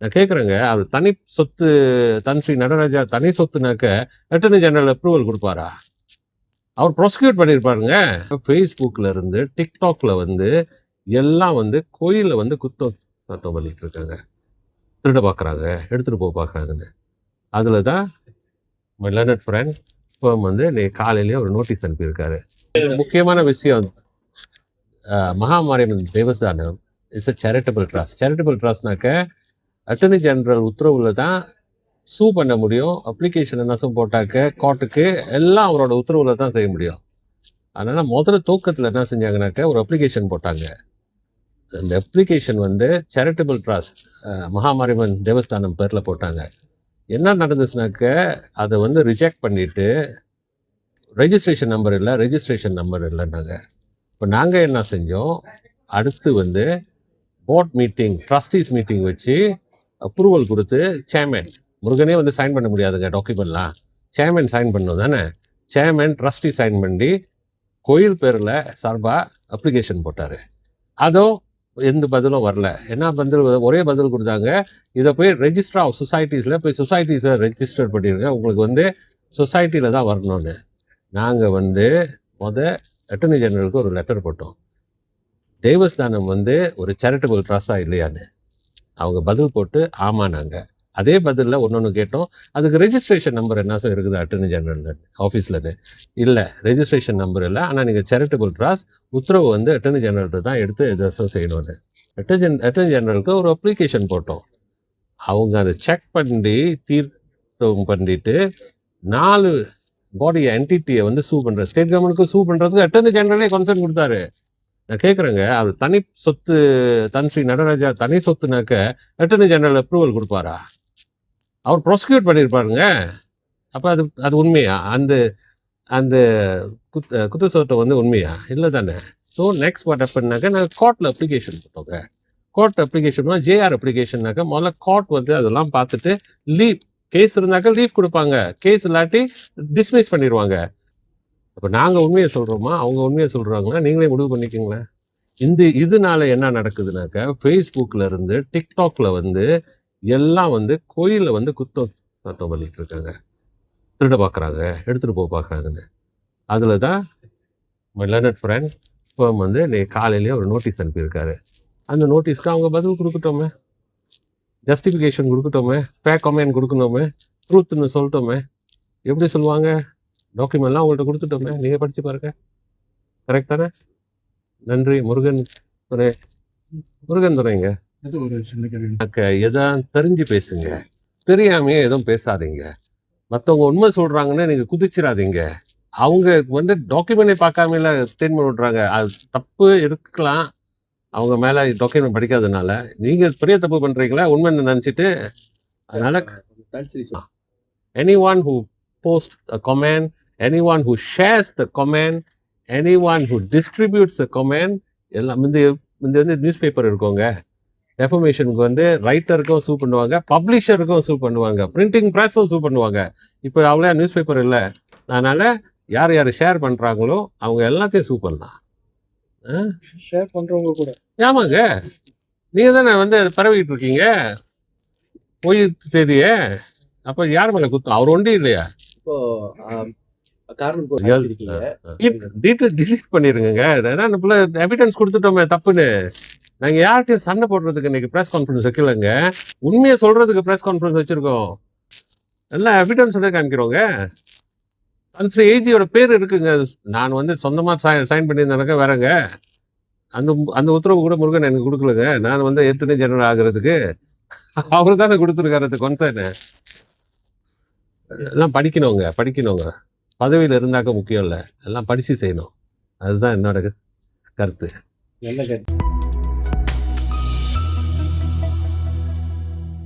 நான் கேட்குறேங்க அவர் தனி சொத்து தன் ஸ்ரீ நடராஜா தனி சொத்துனாக்க அட்டர்னி ஜெனரல் அப்ரூவல் கொடுப்பாரா? அவர் ப்ரொசிக்யூட் பண்ணியிருப்பாருங்க ஃபேஸ்புக்கில் இருந்து டிக்டாக்ல வந்து எல்லாம் வந்து கோயிலில் வந்து குத்தம் சட்டம் பண்ணிட்டு இருக்காங்க. திருட பார்க்குறாங்க எடுத்துகிட்டு போக பார்க்குறாங்கன்னு அதில் தான் மை லேர்னட் ஃப்ரெண்ட் இப்போ வந்து நீ காலையிலேயே ஒரு நோட்டீஸ் அனுப்பியிருக்காரு. முக்கியமான விஷயம் அஹ், Mahamariamman Devasthanam it's a charitable trust charitable ட்ரஸ்ட்னாக்க attorney general உத்தரவில் தான் சூ பண்ண முடியும் அப்ளிகேஷன் என்ன போட்டாக்க கோர்ட்டுக்கு எல்லாம் அவரோட உத்தரவில் தான் செய்ய முடியும். அதனால் முதல்ல தூக்கத்தில் என்ன செஞ்சாங்கனாக்க ஒரு அப்ளிகேஷன் போட்டாங்க. அந்த அப்ளிகேஷன் வந்து சேரிட்டபிள் ட்ரஸ்ட் மகாமாரியம்மன் தேவஸ்தானம் பேரில் போட்டாங்க. என்ன நடந்துச்சுனாக்க அதை வந்து ரிஜெக்ட் பண்ணிவிட்டு ரெஜிஸ்ட்ரேஷன் நம்பர் இல்லை ரெஜிஸ்ட்ரேஷன் நம்பர் இல்லைன்னாங்க. இப்போ நாங்கள் என்ன செஞ்சோம் அடுத்து வந்து போர்ட் மீட்டிங் ட்ரஸ்டீஸ் மீட்டிங் வச்சு அப்ரூவல் கொடுத்து சேர்மேன் முருகனே வந்து சைன் பண்ண முடியாதுங்க டாக்குமெண்ட்லாம் சேர்மேன் சைன் பண்ணணும் தானே? சேர்மேன் ட்ரஸ்டி சைன் பண்ணி கோயில் பேரில் சார்பாக அப்ளிகேஷன் போட்டார். அதுவும் எந்த பதிலும் வரல. என்ன பதில் ஒரே பதில் கொடுத்தாங்க. இதை போய் ரெஜிஸ்டர் ஆஃப் சொசைட்டிஸில் போய் சொசைட்டிஸை ரெஜிஸ்டர் பண்ணிடுங்க உங்களுக்கு வந்து சொசைட்டியில் தான் வரணும்னு. நாங்கள் வந்து முத அட்டர்னி ஜெனரலுக்கு ஒரு லெட்டர் போட்டோம். தேவஸ்தானம் வந்து ஒரு சேரிட்டபிள் ட்ரஸ்டாக இல்லையான்னு. அவங்க பதில் போட்டு ஆமானாங்க அதே பதிலில் ஒன்று ஒன்று கேட்டோம். அதுக்கு ரெஜிஸ்ட்ரேஷன் நம்பர் என்ன சார் இருக்குது அட்டர்னி ஜெனரல் ஆஃபீஸில் இல்லை ரெஜிஸ்ட்ரேஷன் நம்பர் இல்லை. ஆனால் நீங்கள் சேரிட்டபிள் ட்ராஸ் உத்தரவு வந்து அட்டர்னி ஜெனரல்ட்டு தான் எடுத்து எதாச்சும் செய்யணும்னு. அட்டர்ஜன் அட்டர்னி ஜெனரலுக்கு ஒரு அப்ளிகேஷன் போட்டோம். அவங்க அதை செக் பண்ணி தீர்த்தம் பண்ணிட்டு நாலு பாடி என்டிட்டியை வந்து சூ பண்ணுற ஸ்டேட் கவர்மெண்ட்டுக்கு சூ பண்ணுறதுக்கு அட்டர்னி ஜெனரலே கன்சர்ன் கொடுத்தாரு. நான் கேட்குறேங்க அவர் தனி சொத்து தன் ஸ்ரீ நடராஜா தனி சொத்துனாக்க அட்டர்னி ஜெனரல் அப்ரூவல் கொடுப்பாரா? அவர் ப்ராசிக்யூட் பண்ணியிருப்பாருங்க அப்போ அது அது உண்மையா? அந்த அந்த குத் குத்துச்சோட்டை வந்து உண்மையா? இல்லை தானே ஸோ நெக்ஸ்ட் வாட் எப்படின்னாக்க நாங்கள் கோர்ட்டில் அப்ளிகேஷன் போட்டோங்க கோர்ட் அப்ளிகேஷன் ஜேஆர் அப்ளிகேஷன்னாக்கா முதல்ல கோர்ட் வந்து அதெல்லாம் பார்த்துட்டு லீவ் கேஸ் இருந்தாக்கா லீவ் கொடுப்பாங்க. கேஸ் இல்லாட்டி டிஸ்மிஸ் பண்ணிடுவாங்க அப்போ நாங்கள் உண்மையை சொல்கிறோமா அவங்க உண்மையை சொல்கிறாங்களா நீங்களே முடிவு பண்ணிக்கோங்களேன். இந்த இதனால என்ன நடக்குதுனாக்கா ஃபேஸ்புக்கில் இருந்து டிக்டாக்ல வந்து எல்லாம் வந்து கோயிலில் வந்து குத்தம் சட்டம் பண்ணிட்டு இருக்காங்க. திருட பார்க்குறாங்க எடுத்துகிட்டு போக பார்க்குறாங்கன்னு அதில் தான் லெனட் ஃப்ரெண்ட் இப்போ வந்து நீ காலையிலேயே ஒரு நோட்டீஸ் அனுப்பியிருக்காரு. அந்த நோட்டீஸ்க்கு அவங்க பதில் கொடுக்கட்டோமே. ஜஸ்டிஃபிகேஷன் கொடுக்கட்டோமே. பேக் கமெண்ட் கொடுக்கணுமே. ட்ரூத்துன்னு சொல்லட்டோமே. எப்படி சொல்லுவாங்க? டாக்குமெண்ட்லாம் உங்கள்கிட்ட கொடுத்துட்டோமே. நீங்கள் படித்து பாருங்க. கரெக்ட் தானே? நன்றி முருகன் துறை. முருகன் துறைங்க. எனக்கு எதா தெரிஞ்சு பேசுங்க. தெரியாமையே எதுவும் பேசாதீங்க. மற்றவங்க உண்மை சொல்கிறாங்கன்னு நீங்கள் குதிச்சிடாதீங்க. அவங்க வந்து டாக்குமெண்டை பார்க்காமல ஸ்டேட்மெண்ட் விட்றாங்க. அது தப்பு இருக்கலாம் அவங்க மேலே டாக்குமெண்ட் படிக்காதனால நீங்கள் பெரிய தப்பு பண்ணுறீங்களா உண்மைன்னு நினச்சிட்டு? அதனால் anyone who posts a comment, anyone who shares the comment, anyone who distributes the comment, எல்லாம் இந்த இந்த வந்து நியூஸ் பேப்பர் இருக்கோங்க. டெஃபமேஷனுக்கு வந்து ரைட்டருக்கும் சூ பண்ணுவாங்க பப்ளிஷருக்கும் சூ பண்ணுவாங்க பிரிண்டிங் ப்ரெஸ்ஸும் சூ பண்ணுவாங்க. இப்போ அவ்வளோ நியூஸ் பேப்பர் இல்லை. அதனால் யார் யார் ஷேர் பண்ணுறாங்களோ அவங்க எல்லாத்தையும் சூ பண்ணலாம். ஷேர் பண்றவங்க கூட. ஆமாங்க. நீங்கள் தானே வந்து பரவிட்டு இருக்கீங்க. பொய் செய்தியே. அப்போ யார் மேலே குத்தம் அவர் ஒண்டி இல்லையா? இப்போ டீட்டெயில் டிலீட் பண்ணிருங்க ஏன்னா நம்மள எவிடன்ஸ் கொடுத்துட்டோமே தப்புன்னு. நாங்கள் யார்கிட்டயும் சண்டை போடுறதுக்கு இன்னைக்கு ப்ரெஸ் கான்ஃபரன்ஸ் வைக்கலங்க. உண்மையை சொல்றதுக்கு ப்ரெஸ் கான்ஃபரன்ஸ் வச்சிருக்கோம். எல்லாம் எவிடன்ஸோட காமிக்கிறோங்க. அன்ஸ்ரீ ஏஜியோட பேர் இருக்குங்க. நான் வந்து சொந்தமாக சைன் சைன் பண்ணியிருந்தேனாக்கா வேறங்க. அந்த அந்த உத்தரவு கூட முருகன் எனக்கு கொடுக்கலங்க. நான் வந்து எத்தனை ஜெனரல் ஆகுறதுக்கு. அவர் தானே கொடுத்துருக்காரு அது கொன்சர்னு எல்லாம் படிக்கணுங்க படிக்கணுங்க. பதவியில் இருந்தாக்க முக்கியம் இல்லை. எல்லாம் படித்து செய்யணும். அதுதான் என்னோட கருத்து. நல்ல கருத்து.